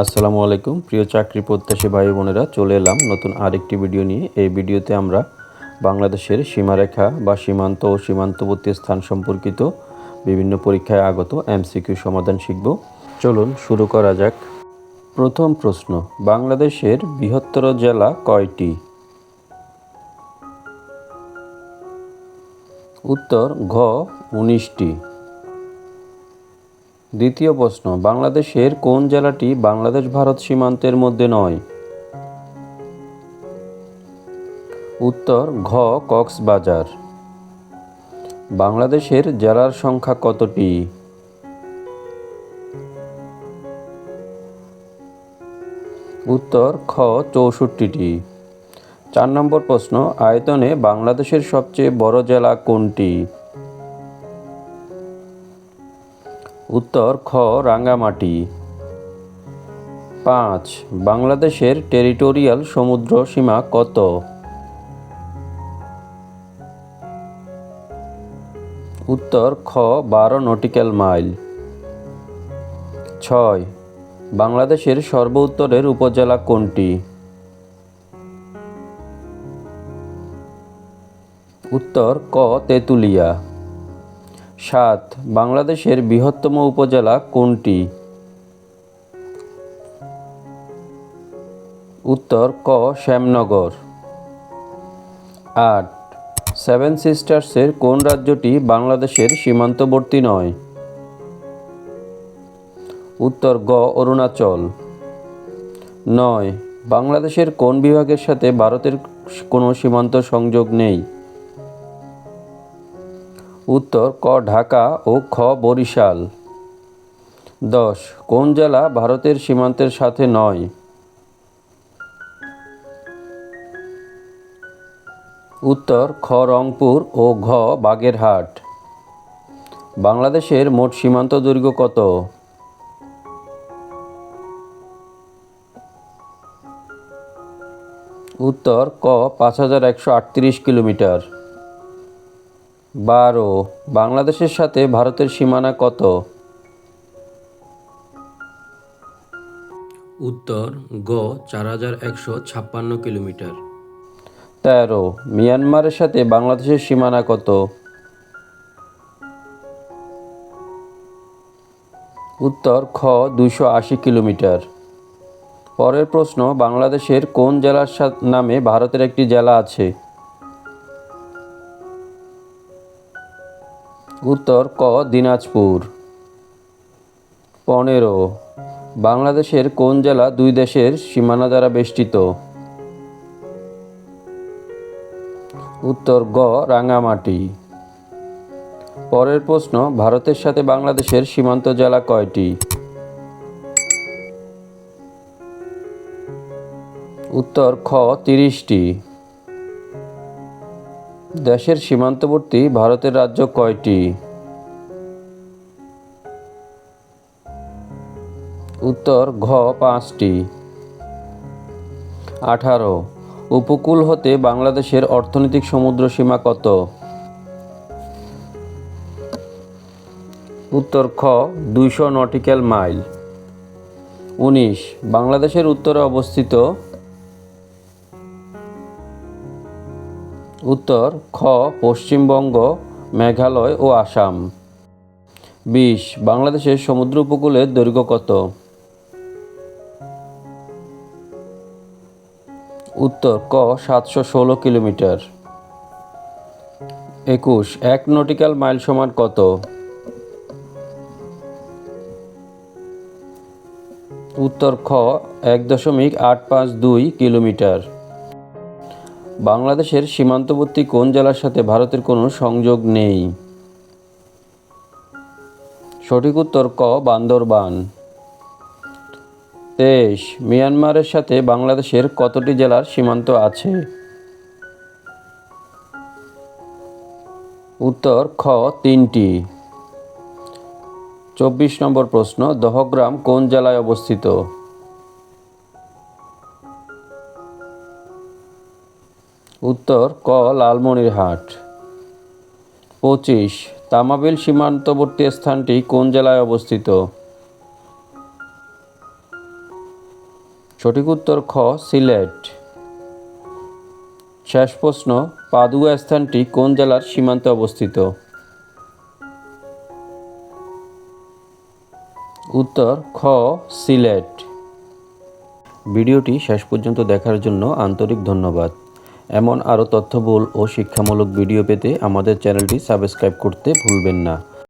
আসসালামু আলাইকুম। প্রিয় চাকরি প্রত্যাশী ভাই বোনেরা, চলে এলাম নতুন আরেকটি ভিডিও নিয়ে। এই ভিডিওতে আমরা বাংলাদেশের সীমারেখা বা সীমান্ত ও সীমান্তবর্তী স্থান সম্পর্কিত বিভিন্ন পরীক্ষায় আগত এমসিকিউ সমাধান শিখব। চলুন শুরু করা যাক। প্রথম প্রশ্ন, বাংলাদেশের বৃহত্তর জেলা কয়টি? উত্তর, ঘ, উনিশটি। দ্বিতীয় প্রশ্ন, বাংলাদেশের কোন জেলাটি বাংলাদেশ ভারত সীমান্তের মধ্যে নয়? উত্তর, ঘ, কক্সবাজার। বাংলাদেশের জেলার সংখ্যা কতটি? উত্তর, খ, চৌষট্টিটি। চার নম্বর প্রশ্ন, আয়তনে বাংলাদেশের সবচেয়ে বড় জেলা কোনটি? উত্তর খ রাঙ্গামাটি পাঁচ, বাংলাদেশের টেরিটোরিয়াল সমুদ্র সীমা কত? উত্তর খ, বারো নটিক্যাল মাইল। ছয়, বাংলাদেশের সর্ব উত্তরের উপজেলা কোনটি? উত্তর ক, তেঁতুলিয়া। সাত, বাংলাদেশের বৃহত্তম উপজেলা কোনটি? উত্তর, ক, শ্যামনগর। আট, সেভেন সিস্টার্সের কোন রাজ্যটি বাংলাদেশের সীমান্তবর্তী নয়? উত্তর, গ, অরুণাচল। নয়, বাংলাদেশের কোন বিভাগের সাথে ভারতের কোনো সীমান্ত সংযোগ নেই? উত্তর ক, ঢাকা ও খ, বরিশাল। দশ, কোন জেলা ভারতের সীমান্তের সাথে নয়? উত্তর, খ, রংপুর ও ঘ, বাগেরহাট। বাংলাদেশের মোট সীমান্ত দৈর্ঘ্য কত? উত্তর, ক, পাঁচ হাজার একশো আটত্রিশ কিলোমিটার। বারো। বাংলাদেশের সাথে ভারতের সীমানা কত? উত্তর গ চার হাজার একশো ছাপ্পান্ন কিলোমিটার। তেরো। মিয়ানমারের সাথে বাংলাদেশের সীমানা কত? উত্তর খ দুশো আশি কিলোমিটার। পরের প্রশ্ন বাংলাদেশের কোন জেলার নামে ভারতের একটি জেলা আছে? উত্তর ক, দিনাজপুর। পনেরো, বাংলাদেশের কোন জেলা দুই দেশের সীমানা দ্বারা বেষ্টিত? উত্তর গ রাঙ্গামাটি পরের প্রশ্ন, ভারতের সাথে বাংলাদেশের সীমান্ত জেলা কয়টি? উত্তর খ, তিরিশটি। দেশের সীমান্তবর্তী ভারতের রাজ্য কয়টি? উত্তর, ঘ, পাঁচটি। আঠারো। উপকূল হতে বাংলাদেশের অর্থনৈতিক সমুদ্র সীমা কত? উত্তর, খ, দুইশো নটিক্যাল মাইল। উনিশ। বাংলাদেশের উত্তরে অবস্থিত উত্তর, খ, পশ্চিমবঙ্গ, মেঘালয় ও আসাম। বিশ, বাংলাদেশের সমুদ্র উপকূলের দৈর্ঘ্য কত? উত্তর, ক, সাতশো ষোলো কিলোমিটার। একুশ, এক নটিক্যাল মাইল সমান কত? উত্তর, খ, এক দশমিক আট পাঁচ দুই কিলোমিটার। বাংলাদেশের সীমান্তবর্তী কোন জেলার সাথে ভারতের কোনো সংযোগ নেই? সঠিক উত্তর ক, বান্দরবান। তেইশ, মিয়ানমারের সাথে বাংলাদেশের কতটি জেলার সীমান্ত আছে? উত্তর খ, তিনটি। চব্বিশ নম্বর প্রশ্ন, দহগ্রাম কোন জেলায় অবস্থিত? উত্তর, ক লালমনিরহাট পঁচিশ, তামাবিল সীমান্তবর্তী স্থানটি কোন জেলায় অবস্থিত? সঠিক উত্তর, খ, সিলেট। শেষ প্রশ্ন, পাদুয়া স্থানটি কোন জেলার সীমান্তে অবস্থিত? উত্তর, খ, সিলেট। ভিডিওটি শেষ পর্যন্ত দেখার জন্য আন্তরিক ধন্যবাদ। এমন আরও তথ্যবহুল ও শিক্ষামূলক ভিডিও পেতে আমাদের চ্যানেলটি সাবস্ক্রাইব করতে ভুলবেন না।